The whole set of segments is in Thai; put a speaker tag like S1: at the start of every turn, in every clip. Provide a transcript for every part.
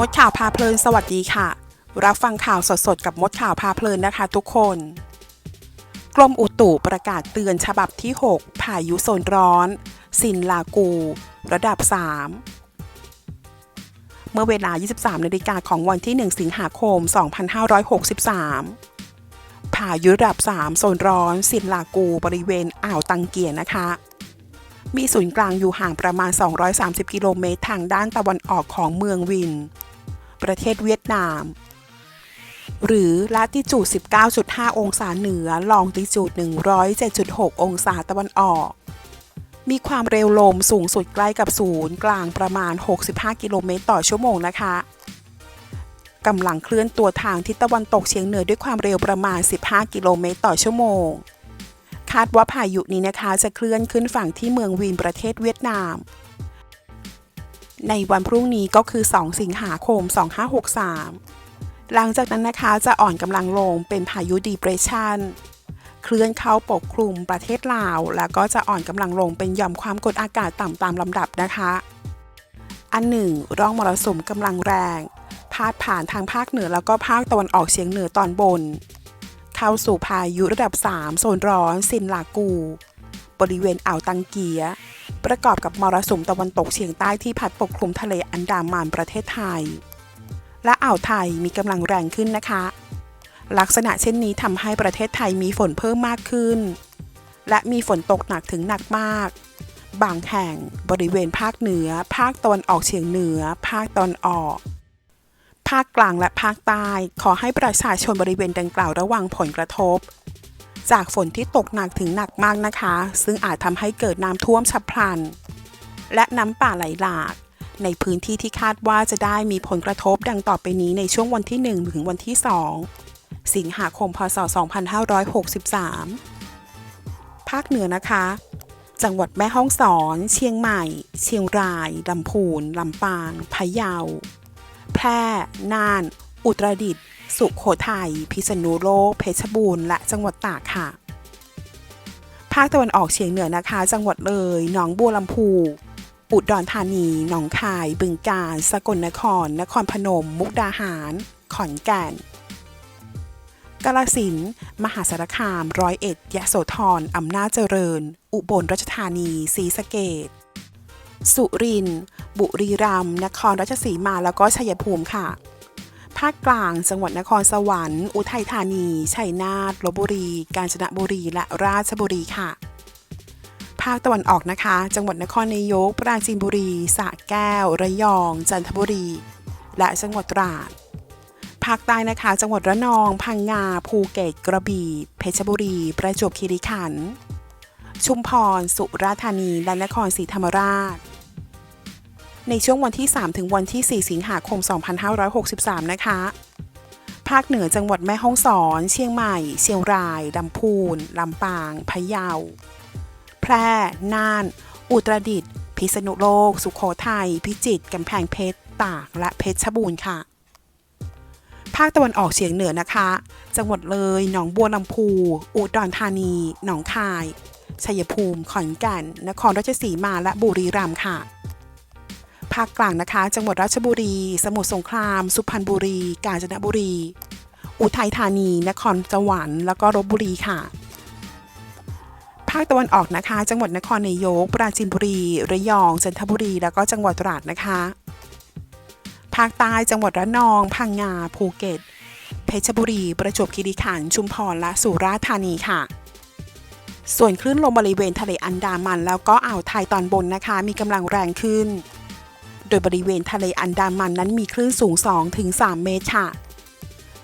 S1: มดข่าวพาเพลินสวัสดีค่ะ รับฟังข่าวสดๆ กับมดข่าวพาเพลินนะคะทุกคน กรมอุตุประกาศเตือนฉบับที่ 6 พายุโซนร้อนซินลากู ระดับ 3 เมื่อเวลา 23นาฬิกาของวันที่ 1 สิงหาคม 2563 พายุระดับ 3 โซนร้อนซินลากูบริเวณอ่าวตังเกียนะคะมีศูนย์กลางอยู่ห่างประมาณ 230 กิโลเมตร ทางด้านตะวันออกของเมืองวิน ประเทศเวียดนาม หรือลาติจูด 19.5 องศาเหนือ ลองติจูด 107.6 องศาตะวันออก มีความเร็วลมสูงสุดใกล้กับศูนย์กลางประมาณ 65 กิโลเมตรต่อชั่วโมงนะคะกำลังเคลื่อนตัวทางทิศตะวันตกเฉียงเหนือด้วยความเร็วประมาณ 15 กิโลเมตรต่อชั่วโมง คาดว่าพายุนี้นะคะจะเคลื่อนขึ้นฝั่งที่เมืองวีนประเทศเวียดนาม ในวันพรุ่งนี้ก็คือ 2 สิงหาคม 2563 หลังจากนั้นนะคะจะอ่อนกำลังลงเป็นพายุดีเปรสชันเคลื่อนเข้าปกคลุมประเทศลาว แล้วก็จะอ่อนกำลังลงเป็นหย่อมความกดอากาศต่ำตามลำดับนะคะ อันหนึ่งร่องมรสุมกำลังแรง พาดผ่านทางภาคเหนือแล้วก็ภาคตะวันออกเฉียงเหนือตอนบน เข้าสู่พายุระดับ 3 โซนร้อน ซินลากู บริเวณอ่าวตังเกีย ประกอบกับมรสุมตะวันตกเฉียงใต้ที่พัดปกคลุมทะเลอันดามันประเทศไทย และอ่าวไทยมีกำลังแรงขึ้นนะคะ ลักษณะเช่นนี้ทำให้ประเทศไทยมีฝนเพิ่มมากขึ้น และมีฝนตกหนักถึงหนักมาก บางแห่งบริเวณภาคเหนือ ภาคตะวันออกเฉียงเหนือ ภาคตอนออก ภาคกลางและภาคใต้ขอให้ประชาชนบริเวณดังกล่าวระวังผลกระทบ จากฝนที่ตกหนักถึงหนักมากนะคะ ซึ่งอาจทำให้เกิดน้ำท่วมฉับพลัน และน้ำป่าไหลหลาก ในพื้นที่ที่คาดว่าจะได้มีผลกระทบดังต่อไปนี้ในช่วงวันที่ 1 ถึงวันที่ 2 สิงหาคม พศ 2563 ภาคเหนือนะคะ จังหวัดแม่ฮ่องสอน เชียงใหม่ เชียงรายลำพูนลำปางพะเยา แพร่ น่าน อุตรดิตถ์ สุขโขทัย พิษณุโลก เพชรบูรณ์ และจังหวัดตากค่ะ ภาคตะวันออกเฉียงเหนือนะคะ จังหวัดเลย หนองบัวลำพู อุดรธานี หนองคาย บึงกาฬ สกลนคร นครพนม มุกดาหาร ขอนแก่นกาฬสิน มหาสารคาม ร้อยเอ็ด ยะโสธร อำนาจเจริญ อุบลราชธานี ศรีสะเกษสุรินทร์ บุรีรัมย์ นครราชสีมา แล้วก็ชัยภูมิค่ะ ภาคกลาง จังหวัดนครสวรรค์ อุทัยธานี ชัยนาทลบบุรี กาญจนบุรี และราชบุรีค่ะ ภาคตะวันออกนะคะ จังหวัดนครนายก ปราจีนบุรี สระแก้ว ระยอง จันทบุรี และจังหวัดตราด ภาคใต้นะคะ จังหวัดระนอง พังงา ภูเก็ต กระบี่ เพชรบุรี ประจวบคีรีขันธ์ ชุมพร สุราษฎร์ธานี และนครศรีธรรมราช ในช่วงวันที่ 3 ถึงวันที่ 4 สิงหาคม 2563 นะคะ ภาคเหนือจังหวัดแม่ฮ่องสอน เชียงใหม่ เชียงรายลำพูนลำปางพะเยา แพร่ น่าน อุตรดิตถ์พิษณุโลก สุขโขทัย พิจิตรกำแพงเพชร ตาก และเพชรบูรณ์ค่ะ ภาคตะวันออกเฉียงเหนือนะคะ จังหวัดเลย หนองบัวลำพู อุดรธานี หนองคาย ชัยภูมิ ขอนแก่น นครราชสีมา และบุรีรัมย์ค่ะ ภาคกลางนะคะ จังหวัดราชบุรี สมุทรสงคราม สุพรรณบุรี กาญจนบุรี อุทัยธานี นครสวรรค์แล้วก็ลบบุรีค่ะ ภาคตะวันออกนะคะ จังหวัดนครนายก ปราจีนบุรี ระยอง จันทบุรี แล้วก็จังหวัดตราดนะคะ ภาคใต้จังหวัดระนอง พังงา ภูเก็ต เพชรบุรี ประจวบคีรีขันธ์ ชุมพร และสุราษฎร์ธานีค่ะส่วนคลื่นลมบริเวณทะเลอันดามัน แล้วก็อ่าวไทยตอนบนนะคะ มีกำลังแรงขึ้น โดยบริเวณทะเลอันดามันนั้นมีคลื่นสูง 2-3 เมตรค่ะ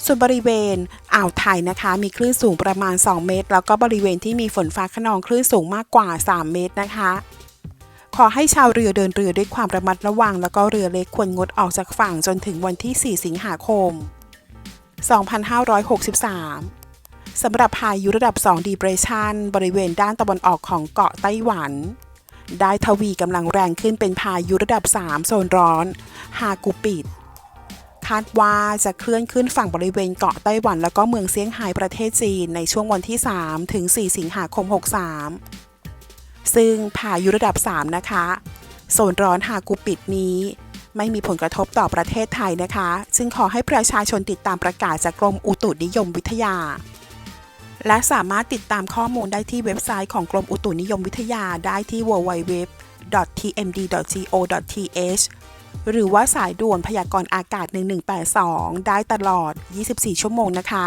S1: ส่วนบริเวณอ่าวไทยนะคะ มีคลื่นสูงประมาณ 2 เมตร แล้วก็บริเวณที่มีฝนฟ้าขนองคลื่นสูงมากกว่า 3 เมตรนะคะ ขอให้ชาวเรือเดินเรือด้วยความระมัดระวัง แล้วก็เรือเล็กควรงดออกจากฝั่งจนถึงวันที่ 4 สิงหาคม 2563 สำหรับพายุระดับ2 depression บริเวณด้านตะวันออกของเกาะไต้หวัน ได้ทวีกำลังแรงขึ้นเป็นพายุระดับ 3 โซนร้อนฮากูปิด คาดว่าจะเคลื่อนขึ้นฝั่งบริเวณเกาะไต้หวัน แล้วก็เมืองเซี่ยงไฮ้ประเทศจีนในช่วงวันที่ 3 ถึง 4 สิงหาคม 63 ซึ่งพายุระดับ 3 นะคะ โซนร้อนฮากูปิดนี้ไม่มีผลกระทบต่อประเทศไทยนะคะ ซึ่งขอให้ประชาชนติดตามประกาศจากกรมอุตุนิยมวิทยา และสามารถติดตามข้อมูลได้ที่เว็บไซต์ของกรมอุตุนิยมวิทยาได้ที่ www.tmd.go.th หรือว่าสายด่วนพยากรณ์อากาศ 1182 ได้ตลอด 24 ชั่วโมงนะคะ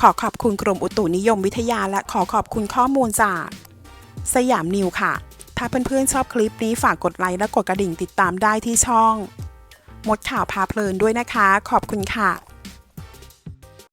S1: ขอขอบคุณกรมอุตุนิยมวิทยาและขอขอบคุณข้อมูลจาก สยามนิวค่ะ ถ้าเพื่อนๆชอบคลิปนี้ฝากกดไลค์และกดกระดิ่งติดตามได้ที่ช่อง มดข่าวพาเพลินด้วยนะคะ ขอบคุณค่ะ